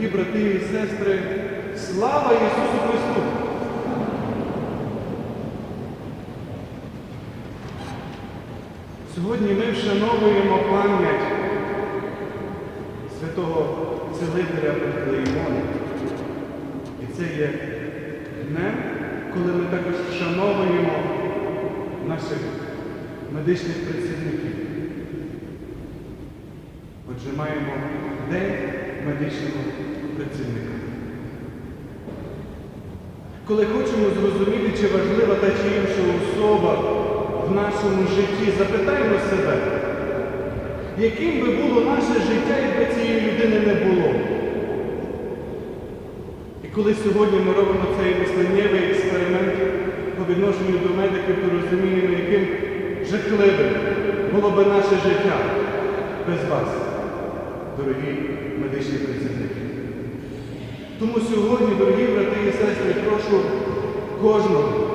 Дорогі брати і сестри, слава Ісусу Христу! Сьогодні ми вшановуємо пам'ять святого Целителя Пантелеймона. І це є днем, коли ми також вшановуємо наших медичних працівників. Отже, маємо День медичного працівника. Коли хочемо зрозуміти, чи важлива та чи інша особа в нашому житті, запитаємо себе, яким би було наше життя, якби цієї людини не було. І коли сьогодні ми робимо цей мисленнєвий експеримент по відношенню до медиків, то розуміємо, яким жахливим було би наше життя без вас, дорогі медичні працівники. Тому сьогодні, дорогі брати і сестри, прошу кожного,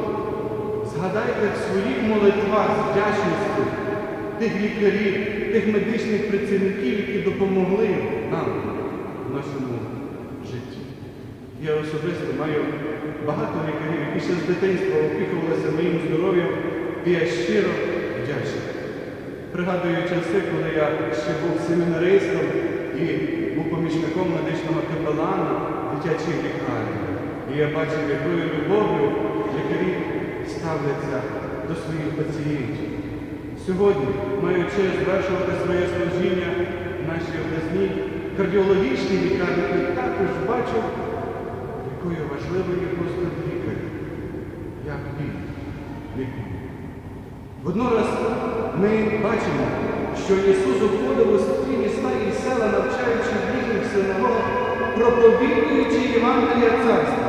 згадайте в своїх молитвах з вдячністю тих лікарів, тих медичних працівників, які допомогли нам в нашому житті. Я особисто маю багато лікарів, які ще з дитинства опікувалися моїм здоров'ям, і я щиро вдячний. Пригадую часи, коли я ще був семінаристом і був помічником медичного капелана в дитячій лікарні. І я бачив, якою любов'ю лікарі ставляться до своїх пацієнтів. Сьогодні, маю честь звершувати своє служіння в нашій обласній кардіологічній лікарні, і також бачу, якою важливою є просто лікар, як він лікує. Воднораз ми бачимо, що Ісус уходив у свої міста і села, навчаючи в їхніх синагогах, проповідуючи Євангелія царства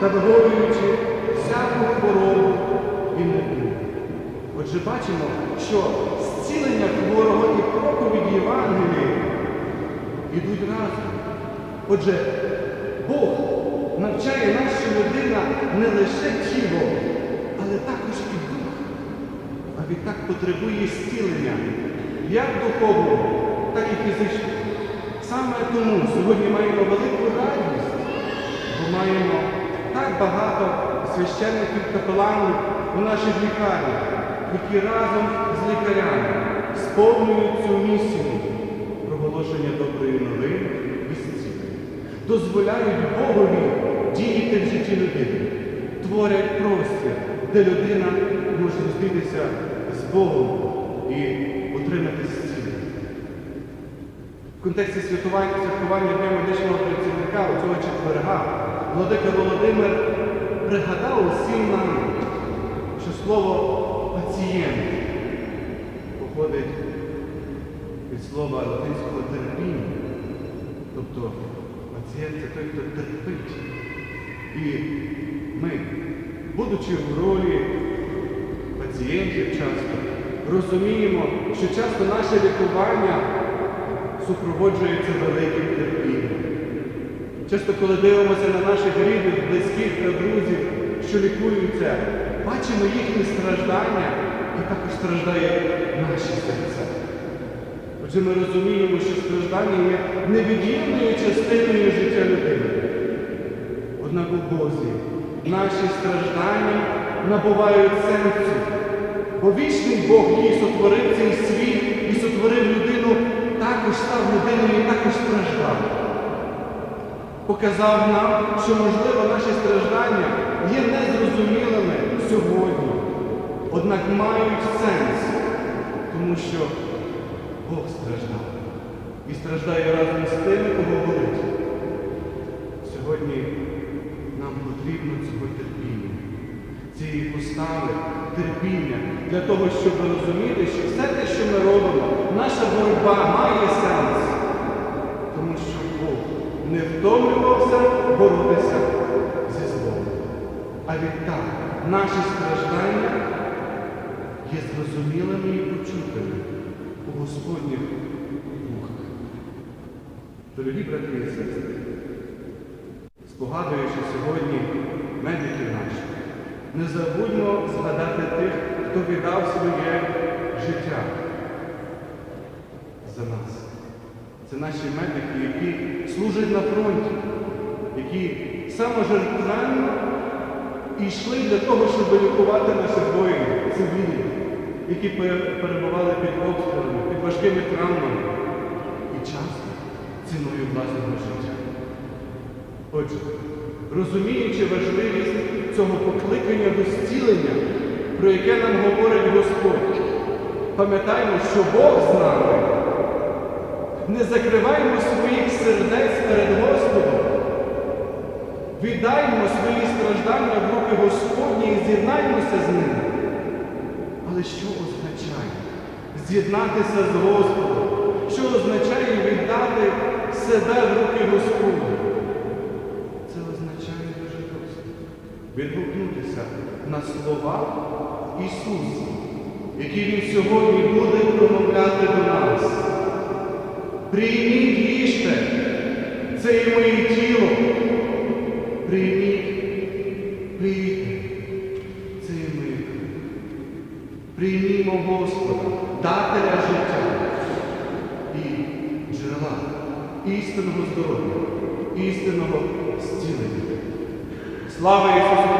та виговорюючи всяку хворобу і недугу. Отже, бачимо, що зцілення хворого і проповідь Євангелії йдуть разом. Отже, Бог навчає нас, що людина не лише тіло, але також і відтак потребує зцілення як духовного, так і фізичного. Саме тому сьогодні маємо велику радість, бо маємо так багато священників капеланів у наших лікарнях, які разом з лікарями сповнюють цю місію проголошення доброї новини і зцілення. Дозволяють Богові діяти в житті людини, творять простір, де людина може зустрітися Богом і отримати зцілення. В контексті святкування, Дня медичного працівника у цього четверга Владика Володимир пригадав усім нам, що слово пацієнт походить від слова латинського терпіння. Тобто пацієнт це той, хто терпить. І ми, будучи в ролі пацієнтів часто, розуміємо, що часто наше лікування супроводжується великим терпінням. Часто, коли дивимося на наших рідних, близьких та друзів, що лікуються, бачимо їхні страждання і також страждає наші серця. Отже, ми розуміємо, що страждання є невід'ємною частиною життя людини. Однак у Бозі наші страждання набувають сенсу. Бо Бог, який сотворив цей світ і сотворив людину, також став людиною і також страждав. Показав нам, що, можливо, наші страждання є незрозумілими сьогодні, однак мають сенс, тому що Бог страждав і страждає разом з тими, кого болить. Сьогодні нам потрібно цього терпіння, цієї постави, терпіння для того, щоб розуміти, що все те, що ми робимо, наша боротьба має сенс, тому що Бог не втомлювався боротися зі злом. А відтак наші страждання є зрозумілими і почутими у Господніх вухах. Дорогі брати і сестри, спогадуючи сьогодні медиків наших, не забудьмо згадати тих, хто віддав своє життя за нас. Це наші медики, які служать на фронті, які саможертвенно йшли для того, щоб лікувати наших воїнів, цивілів, які перебували під обстрілами, під важкими травмами і часто ціною власного життя. Отже, розуміючи важливість цього покликання до зцілення, про яке нам говорить Господь, пам'ятаємо, що Бог з нами. Не закриваємо своїх сердець перед Господом. Віддаймо свої страждання в руки Господні і з'єднаймося з ним. Але що означає з'єднатися з Господом? Що означає віддати себе в руки Господу? Це означає дуже просто. Відгукнутися на слова Ісуса, які Він сьогодні буде промовляти до нас. Прийміть їжте, це є моє тіло. Прийміть, пийте, це моє кров. Приймімо Господа, дателя життя і джерела істинного здоров'я, істинного зцілення. Слава Ісусу!